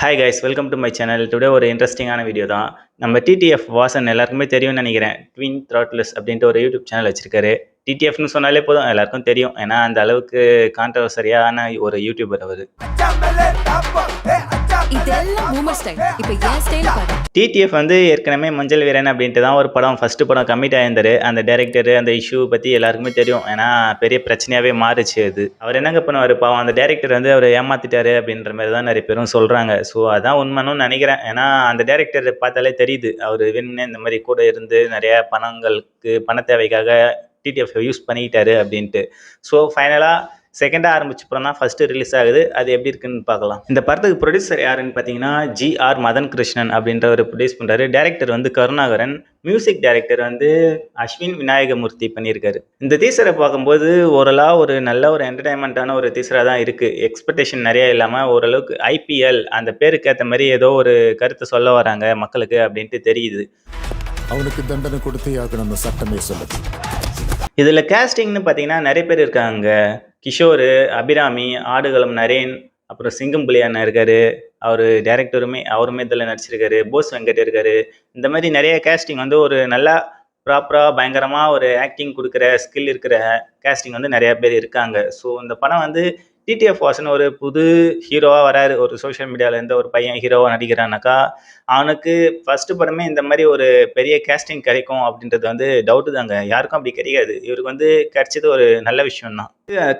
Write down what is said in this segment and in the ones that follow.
Hi guys welcome to my channel today ஒரு இன்ட்ரெஸ்டிங்கான video தான். நம்ம டிடிஎஃப் வாசன் எல்லாருக்குமே தெரியும்னு நினைக்கிறேன். ட்வின் த்ராட்லஸ் அப்படின்ட்டு ஒரு யூடியூப் சேனல் வச்சிருக்காரு. டிடிஎஃப்னு சொன்னாலே போதும் எல்லாருக்கும் தெரியும். ஏன்னா அந்த அளவுக்கு கான்ட்ரவர்சரியான ஒரு யூடியூபர் அவர். இதெல்லாம் ஸ்டைல் இப்போ என் ஸ்டைல் பாரு. டிடிஎஃப் வந்து ஏற்கனவே மஞ்சள் வீரன் அப்படின்ட்டு தான் ஒரு படம். ஃபர்ஸ்ட் படம் கமிட் ஆயிருந்தாரு. அந்த டேரக்டர் அந்த இஷ்யூ பற்றி எல்லாருக்குமே தெரியும். ஏன்னா பெரிய பிரச்சனையாகவே மாறுச்சு அது. அவர் என்னங்க பண்ணுவார்? பாவம் அந்த டேரக்டர் வந்து அவர் ஏமாத்திட்டாரு அப்படின்ற மாதிரி தான் நிறைய பேரும் சொல்கிறாங்க ஸோ அதான் உண்மைன்னு நினைக்கிறேன். ஏன்னா அந்த டேரக்டர் பார்த்தாலே தெரியுது. அவர் வேணும்னே இந்த மாதிரி கூட இருந்து நிறைய பணங்களுக்கு பண தேவைக்காக டிடிஎஃப் யூஸ் பண்ணிக்கிட்டாரு அப்படின்ட்டு. ஸோ ஃபைனலாக செகண்டாக ஆரம்பிச்ச படம் தான் ஃபஸ்ட்டு ரிலீஸ் ஆகுது. அது எப்படி இருக்குன்னு பார்க்கலாம். இந்த படத்துக்கு ப்ரொடியூசர் யாருன்னு பார்த்தீங்கன்னா ஜி ஆர் மதன் கிருஷ்ணன் அப்படின்றவர் ப்ரொடியூஸ் பண்ணுறாரு டேரக்டர் வந்து கருணாகரன். மியூசிக் டைரக்டர் வந்து அஸ்வின் விநாயகமூர்த்தி பண்ணியிருக்காரு. இந்த டீசரை பார்க்கும்போது ஓரளவு ஒரு நல்ல ஒரு என்டர்டைன்மெண்ட்டான ஒரு டீசராக தான் இருக்குது எக்ஸ்பெக்டேஷன் நிறைய இல்லாமல் ஓரளவுக்கு ஐபிஎல் அந்த பேருக்கு ஏற்ற மாதிரி ஏதோ ஒரு கருத்தை சொல்ல வராங்க மக்களுக்கு அப்படின்ட்டு தெரியுது. அவனுக்கு தண்டனை கொடுத்தே ஆகணும்னு சட்டமே சொல்லுது. இதில் கேஸ்டிங்னு பார்த்தீங்கன்னா நிறைய பேர் இருக்காங்க. கிஷோர் அபிராமி ஆடுகளம் நரேன் அப்புறம் சிங்கம் புலியாண்ணா இருக்கார். அவர் டேரக்டருமே அவருமே இதில் நடிச்சிருக்காரு. போஸ் வெங்கட் இருக்காரு. இந்த மாதிரி நிறைய கேஸ்டிங் வந்து ஒரு நல்லா ப்ராப்பராக பயங்கரமாக ஒரு ஆக்டிங் கொடுக்குற ஸ்கில் இருக்கிற கேஸ்டிங் வந்து நிறையா பேர் இருக்காங்க. ஸோ இந்த படம் வந்து டிடிஎஃப் வாசன் ஒரு புது ஹீரோவாக வராரு. ஒரு சோஷியல் மீடியாவில் ஒரு பையன் ஹீரோவாக நடிக்கிறானாக்கா அவனுக்கு ஃபஸ்ட்டு படமே இந்த மாதிரி ஒரு பெரிய கேஸ்டிங் கிடைக்கும் அப்படின்றது வந்து டவுட்டு தாங்க. யாருக்கும் அப்படி கிடைக்காது இவருக்கு வந்து கிடைச்சது ஒரு நல்ல விஷயம் தான்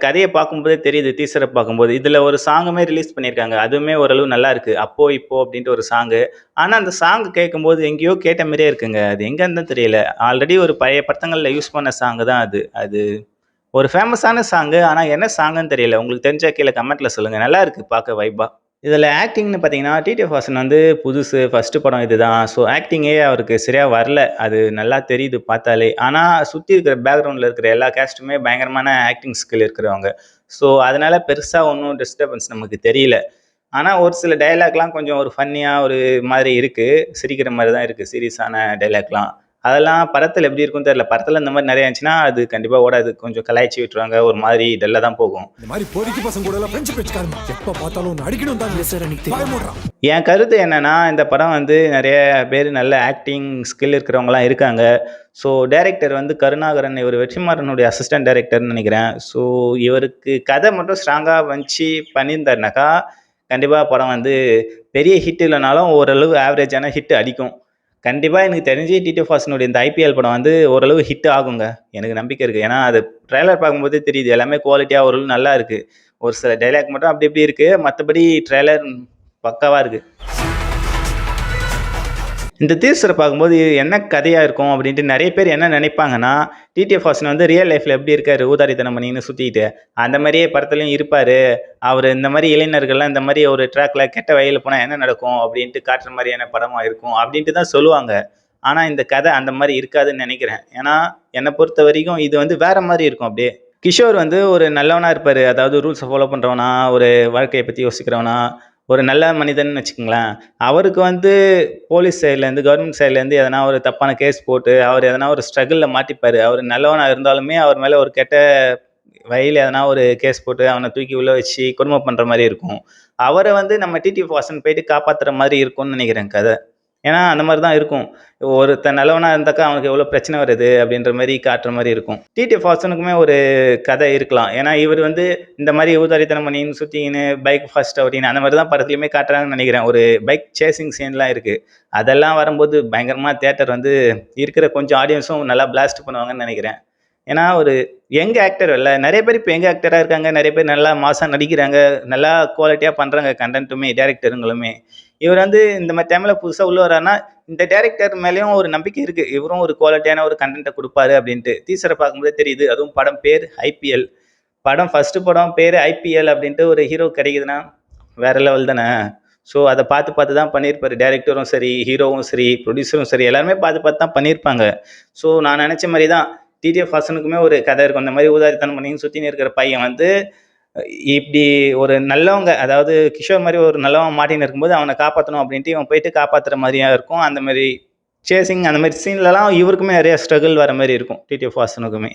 கதையை பார்க்கும்போதே தெரியுது டீசரை பார்க்கும்போது. இதில் ஒரு சாங்குமே ரிலீஸ் பண்ணியிருக்காங்க. அதுவுமே ஓரளவு நல்லா இருக்குது அப்போ இப்போ அப்படின்ட்டு ஒரு சாங்கு ஆனால் அந்த சாங் கேட்கும்போது எங்கேயோ கேட்ட மாதிரியே இருக்குங்க. அது எங்கேருந்தான் தெரியல. ஆல்ரெடி ஒரு பழைய படத்தங்களில் யூஸ் பண்ண சாங்கு தான் அது. அது ஒரு ஃபேமஸான சாங்கு ஆனால் என்ன சாங்குன்னு தெரியல. உங்களுக்கு தெரிஞ்ச கீழே கமெண்ட்டில் சொல்லுங்கள் நல்லா இருக்குது பார்க்க வைப்பாக இதில் ஆக்டிங்னு பார்த்தீங்கன்னா டிடிஎஃப் வாசன் வந்து புதுசு ஃபஸ்ட்டு படம் இதுதான். ஸோ ஆக்டிங்கே அவருக்கு சரியாக வரல. அது நல்லா தெரியுது பார்த்தாலே. ஆனால் சுற்றி இருக்கிற பேக்ரவுண்டில் இருக்கிற எல்லா கேஸ்ட்டுமே பயங்கரமான ஆக்டிங் ஸ்கில் இருக்கிறவங்க. ஸோ அதனால் பெருசாக ஒன்றும் டிஸ்டர்பன்ஸ் நமக்கு தெரியல. ஆனால் ஒரு சில டைலாக்லாம் கொஞ்சம் ஒரு ஃபன்னியாக ஒரு மாதிரி இருக்குது சிரிக்கிற மாதிரி தான் இருக்குது சீரியஸான டைலாக்லாம் அதெல்லாம் படத்தில் எப்படி இருக்கும்னு தெரியல. படத்தில் இந்த மாதிரி நிறைய இருந்துச்சுன்னா அது கண்டிப்பாக ஓடாது. கொஞ்சம் கலாய்ச்சி விட்டுருவாங்க. ஒரு மாதிரி டல்லாக தான் போகும். இந்த மாதிரி பொறுக்கி பசங்க கூட எல்லாம் ஃப்ரெண்ட்ஷிப் வச்சுக்காருமா எப்ப பார்த்தாலும் அடிக்கணும் தான் சார் என் கருத்து என்னன்னா இந்த படம் வந்து நிறைய பேர் நல்ல ஆக்டிங் ஸ்கில் இருக்கிறவங்களாம் இருக்காங்க. ஸோ டைரக்டர் வந்து கருணாகரன் இவர் வெற்றிமாறனுடைய அசிஸ்டன்ட் டைரக்டர்னு நினைக்கிறேன். ஸோ இவருக்கு கதை மட்டும் ஸ்ட்ராங்காக வச்சு பண்ணியிருந்தாருனாக்கா கண்டிப்பாக படம் வந்து பெரிய ஹிட் இல்லைனாலும் ஓரளவு ஆவரேஜான ஹிட் அடிக்கும். கண்டிப்பாக எனக்கு தெரிஞ்சு டிடி ஃபாஸ்டினுடைய இந்த ஐபிஎல் படம் வந்து ஓரளவு ஹிட் ஆகுங்க. எனக்கு நம்பிக்கை இருக்குது ஏன்னா அது ட்ரெய்லர் பார்க்கும்போதே தெரியுது. எல்லாமே குவாலிட்டியாக ஓரளவு நல்லா இருக்குது ஒரு சில டைலாக் மட்டும் அப்படி இப்படி இருக்குது மற்றபடி ட்ரெய்லர் பக்காவாக இருக்குது இந்த தீர்சரை பார்க்கும்போது என்ன கதையாக இருக்கும் அப்படின்ட்டு நிறைய பேர் என்ன நினைப்பாங்கன்னா டிடிஎஃப் ஹாசன் வந்து ரியல் லைஃப்பில் எப்படி இருக்காரு? ஊதாரித்தனம் பண்ணின்னு சுற்றிட்டு அந்த மாதிரியே படத்துலையும் இருப்பார். அவர் இந்த மாதிரி இளைஞர்கள்லாம் இந்த மாதிரி ஒரு ட்ராக்ல கெட்ட வழியில் போனால் என்ன நடக்கும் அப்படின்ட்டு காட்டுற மாதிரியான படமாக இருக்கும் அப்படின்ட்டு தான் சொல்லுவாங்க. ஆனால் இந்த கதை அந்த மாதிரி இருக்காதுன்னு நினைக்கிறேன். ஏன்னா என்னை பொறுத்த வரைக்கும் இது வந்து வேற மாதிரி இருக்கும் அப்படியே. கிஷோர் வந்து ஒரு நல்லவனாக இருப்பார். அதாவது ரூல்ஸை ஃபாலோ பண்ணுறவனா ஒரு வாழ்க்கையை பற்றி யோசிக்கிறவனா ஒரு நல்ல மனிதன் வச்சுக்கோங்களேன். அவருக்கு வந்து போலீஸ் சைட்லேருந்து கவர்மெண்ட் சைட்லேருந்து எதனா ஒரு தப்பான கேஸ் போட்டு அவர் எதனா ஒரு ஸ்ட்ரகிளில் மாட்டிப்பார். அவர் நல்லவனாக இருந்தாலுமே அவர் மேலே ஒரு கெட்ட வயலில் எதனா ஒரு கேஸ் போட்டு அவனை தூக்கி உள்ள வச்சு கொடுமை பண்ணுற மாதிரி இருக்கும். அவரை வந்து நம்ம டிடி வாசன் போயிட்டு காப்பாற்றுற மாதிரி இருக்கும்னு நினைக்கிறேன் கதை. ஏன்னா அந்த மாதிரி தான் இருக்கும். ஒருத்தன் நல்லவனாக இருந்தாக்கா அவனுக்கு எவ்வளோ பிரச்சனை வருது அப்படின்ற மாதிரி காட்டுற மாதிரி இருக்கும். டிடி ஃபாஸ்டனுக்குமே ஒரு கதை இருக்கலாம். ஏன்னா இவர் வந்து இந்த மாதிரி ஊதாரித்தனம் பண்ணின்னு சுற்றின்னு பைக் ஃபர்ஸ்ட் அப்படின்னு அந்த மாதிரி தான் படத்துலையுமே காட்டுறாங்கன்னு நினைக்கிறேன். ஒரு பைக் சேசிங் சீன்லாம் இருக்குது அதெல்லாம் வரும்போது பயங்கரமாக தேட்டர் வந்து இருக்கிற கொஞ்சம் ஆடியன்ஸும் நல்லா பிளாஸ்ட் பண்ணுவாங்கன்னு நினைக்கிறேன். ஏன்னா ஒரு யங் ஆக்டர் இல்லை நிறைய பேர் இப்போ யங் ஆக்டராக இருக்காங்க. நிறைய பேர் நல்லா மாசாக நடிக்கிறாங்க. நல்லா குவாலிட்டியாக பண்ணுறாங்க கண்டென்ட்டுமே டேரக்டருங்களுமே இவர் வந்து இந்த மாதிரி டைமில் புதுசாக உள்ள வரான்னா இந்த டேரக்டர் மேலேயும் ஒரு நம்பிக்கை இருக்குது இவரும் ஒரு குவாலிட்டியான ஒரு கண்டென்ட்டை கொடுப்பாரு அப்படின்ட்டு. டீசரை பார்க்கும்போது தெரியுது. அதுவும் படம் பேர் ஐபிஎல் படம் ஃபஸ்ட்டு படம் பேர் ஐபிஎல் அப்படின்ட்டு ஒரு ஹீரோ கிடைக்குதுன்னா வேற லெவல் தானே. ஸோ அதை பார்த்து பார்த்து தான் பண்ணியிருப்பார். டேரக்டரும் சரி ஹீரோவும் சரி ப்ரொடியூசரும் சரி எல்லாருமே பார்த்து பார்த்து தான் பண்ணியிருப்பாங்க. ஸோ நான் நினச்ச மாதிரி தான் டிடிஎஃப் ஹாசனுக்குமே ஒரு கதை இருக்கும். அந்த மாதிரி ஊதாரித்தனம் பண்ணி சுற்றின்னு இருக்கிற பையன் வந்து இப்படி ஒரு நல்லவங்க அதாவது கிஷோர் மாதிரி ஒரு நல்லவன் மாட்டின்னு இருக்கும்போது அவனை காப்பாற்றணும் அப்படின்ட்டு இவன் போயிட்டு காப்பாற்றுற மாதிரியா இருக்கும். அந்த மாதிரி சேசிங் அந்த மாதிரி சீன்லலாம் இவருக்குமே நிறைய ஸ்ட்ரகிள் வர மாதிரி இருக்கும் டிடிஎஃப் ஹாசனுக்குமே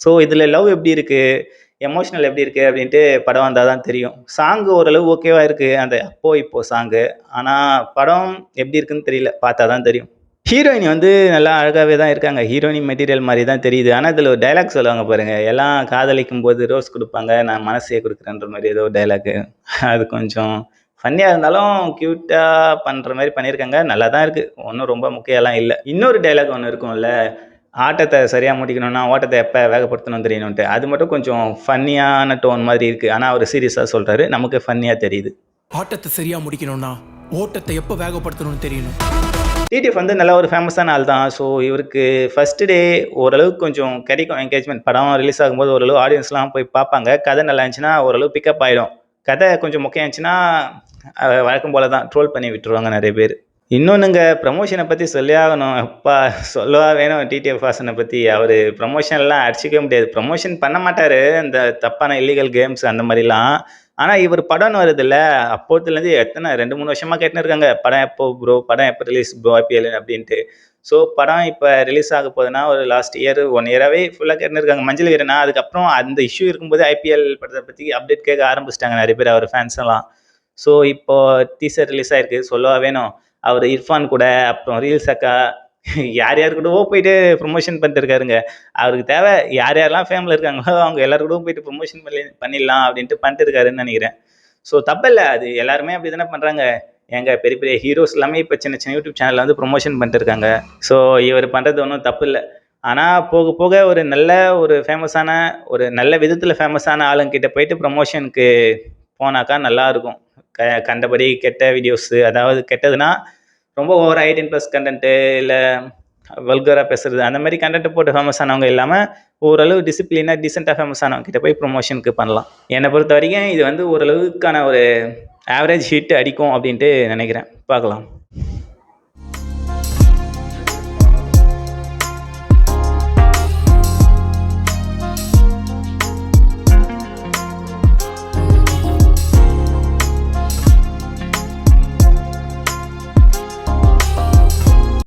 ஸோ இதில் லவ் எப்படி இருக்குது எமோஷனல் எப்படி இருக்குது அப்படின்ட்டு படம் வந்தால் தான் தெரியும். சாங்கு ஓரளவு ஓகேவாக இருக்குது அந்த அப்போ இப்போ சாங்கு ஆனால் படம் எப்படி இருக்குன்னு தெரியல. பார்த்தா தான் தெரியும். ஹீரோயினி வந்து நல்லா அழகாகவே தான் இருக்காங்க. ஹீரோயின் மெட்டீரியல் மாதிரி தான் தெரியுது. ஆனால் இதில் ஒரு டைலாக் சொல்லுவாங்க பாருங்கள் எல்லாம் காதலிக்கும் போது ரோஸ் கொடுப்பாங்க. நான் மனசே கொடுக்குறேன்ற மாதிரி ஏதோ டைலாக்கு அது கொஞ்சம் ஃபன்னியாக இருந்தாலும் க்யூட்டாக பண்ணுற மாதிரி பண்ணியிருக்காங்க. நல்லா தான் இருக்குது ஒன்றும் ரொம்ப முக்கியம்லாம் இல்லை. இன்னொரு டைலாக் ஒன்று இருக்கும்ல. ஆட்டத்தை சரியாக முடிக்கணும்னா ஓட்டத்தை எப்போ வேகப்படுத்தணும் தெரியணுன்ட்டு அது மட்டும் கொஞ்சம் ஃபன்னியான டோன் மாதிரி இருக்குது ஆனால் அவர் சீரியஸாக சொல்கிறாரு நமக்கு ஃபன்னியாக தெரியுது. ஆட்டத்தை சரியாக முடிக்கணும்னா ஓட்டத்தை எப்போ வேகப்படுத்தணும்னு தெரியணும்? டிடிஎஃப் வந்து நல்ல ஒரு ஃபேமஸான ஆள் தான் ஸோ இவருக்கு ஃபர்ஸ்ட் டே ஓரளவுக்கு கொஞ்சம் கிடைக்கும் என்கேஜ்மெண்ட் படம் ரிலீஸ் ஆகும்போது ஓரளவு ஆடியன்ஸ்லாம் போய் பார்ப்பாங்க. கதை நல்லா இருந்துச்சுன்னா ஓரளவு பிக்கப் ஆகிடும் கதை கொஞ்சம் முக்கியம் இருந்துச்சுன்னா வழக்கம் போல தான் ட்ரோல் பண்ணி விட்டுருவாங்க நிறைய பேர். இன்னொன்றுங்க ப்ரமோஷனை பற்றி சொல்லி ஆகணும். அப்பா சொல்லவா வேணும் டிடிஎஃப் வாசனை பற்றி அவர் ப்ரமோஷன்லாம் அடிச்சிக்கவே முடியாது. ப்ரமோஷன் பண்ண மாட்டார். இந்த தப்பான இல்லீகல் கேம்ஸ் அந்த மாதிரிலாம். ஆனால் இவர் படம்னு வருதுல்ல அப்போத்துலேருந்து எத்தனை ரெண்டு மூணு வருஷமாக கேட்டுன்னு இருக்காங்க படம் எப்போ ப்ரோ படம் எப்போ ரிலீஸ் ப்ரோ ஐபிஎல் அப்படின்ட்டு. ஸோ படம் இப்போ ரிலீஸ் ஆக போகுதுன்னா ஒரு லாஸ்ட் இயர் ஒன் இயராகவே ஃபுல்லாக கேட்டுன்னு இருக்காங்க மஞ்சள் வீரனா அதுக்கப்புறம் அந்த இஷ்யூ இருக்கும்போது ஐபிஎல் படத்தை பற்றி அப்டேட் கேட்க ஆரம்பிச்சிட்டாங்க நிறைய பேர் அவர் ஃபேன்ஸ் எல்லாம். ஸோ இப்போ டீசர் ரிலீஸ் ஆயிருக்கு. சொல்லவா வேணும். அவர் இர்ஃபான் கூட அப்புறம் ரீல்ஸ் அக்கா யார் யார் கூடவோ போயிட்டு ப்ரொமோஷன் பண்ணிட்டு இருக்காருங்க அவருக்கு தேவை யார் யாரெல்லாம் ஃபேமில் இருக்காங்களோ அவங்க எல்லாரு போயிட்டு ப்ரொமோஷன் பண்ணி பண்ணிடலாம் அப்படின்ட்டு பண்ணிட்டு இருக்காருன்னு நினைக்கிறேன். ஸோ தப்பில்லை அது எல்லாருமே அப்படி தானே பண்ணுறாங்க எங்க பெரிய பெரிய ஹீரோஸ் எல்லாமே இப்போ சின்ன சின்ன யூடியூப் சேனலில் வந்து ப்ரொமோஷன் பண்ணிட்டு இருக்காங்க ஸோ இவர் பண்ணுறது ஒன்றும் தப்பு இல்லை ஆனால் போக போக ஒரு நல்ல ஒரு ஃபேமஸான ஒரு நல்ல விதத்தில் ஃபேமஸான ஆளுங்கிட்ட போயிட்டு ப்ரொமோஷனுக்கு போனாக்கா நல்லா இருக்கும். க கண்டபடி கெட்ட வீடியோஸு அதாவது கெட்டதுன்னா ரொம்ப ஓவர் எயிட்டீன் ப்ளஸ் கண்டென்ட்டு இல்லை வல்கராக பேசுறது அந்த மாதிரி கண்டென்ட் போட்டு ஃபேமஸ் ஆனவங்க இல்லாமல் ஓரளவு டிசிப்ளினாக டீசெண்டாக ஃபேமஸ் ஆனவங்க கிட்ட போய் ப்ரொமோஷனுக்கு பண்ணலாம். என்னை பொறுத்த வரைக்கும் இது வந்து ஓரளவுக்கான ஒரு ஆவரேஜ் ஹிட் அடிக்கும் அப்படின்ட்டு நினைக்கிறேன். பார்க்கலாம்.